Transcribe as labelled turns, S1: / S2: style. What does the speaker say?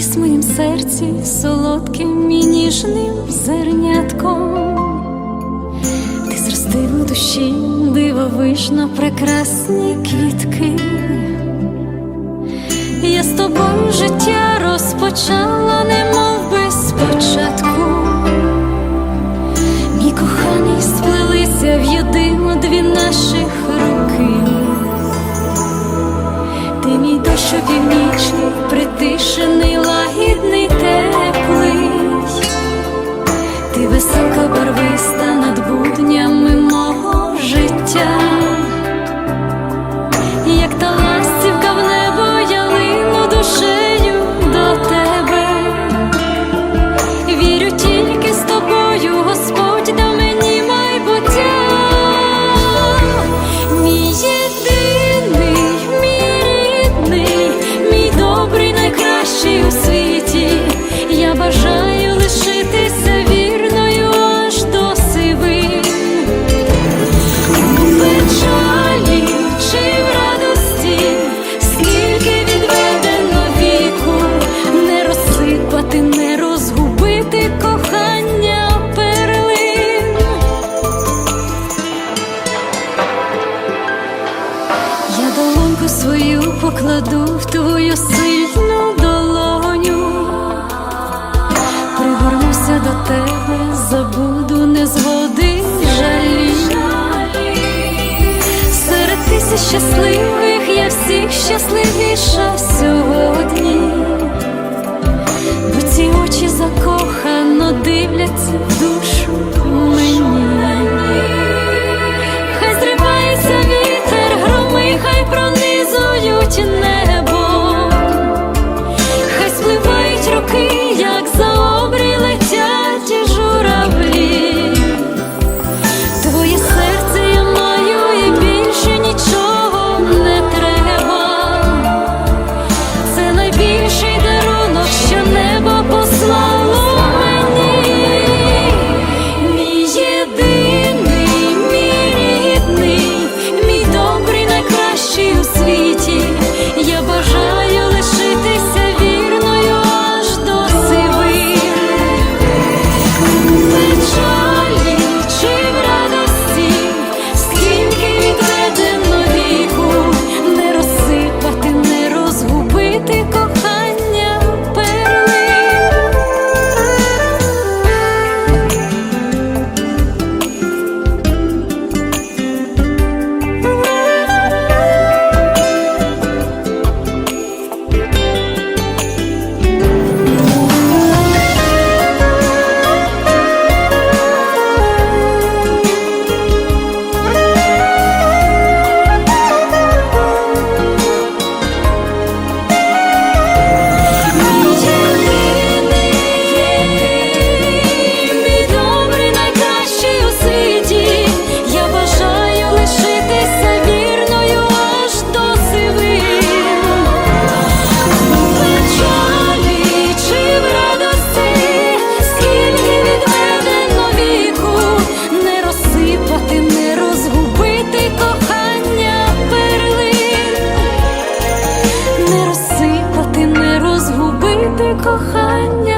S1: З моїм серці солодким і ніжним зернятком, ти зрости у душі дивовижно прекрасні квітки, я з тобою життя розпочала, немов би спочатку. покладу в твою сильну долоню, пригорнуся до тебе, забуду, не згоди жалі. Серед тисяч щасливих я всіх щасливіша сьогодні, бо ці очі закон. кохання.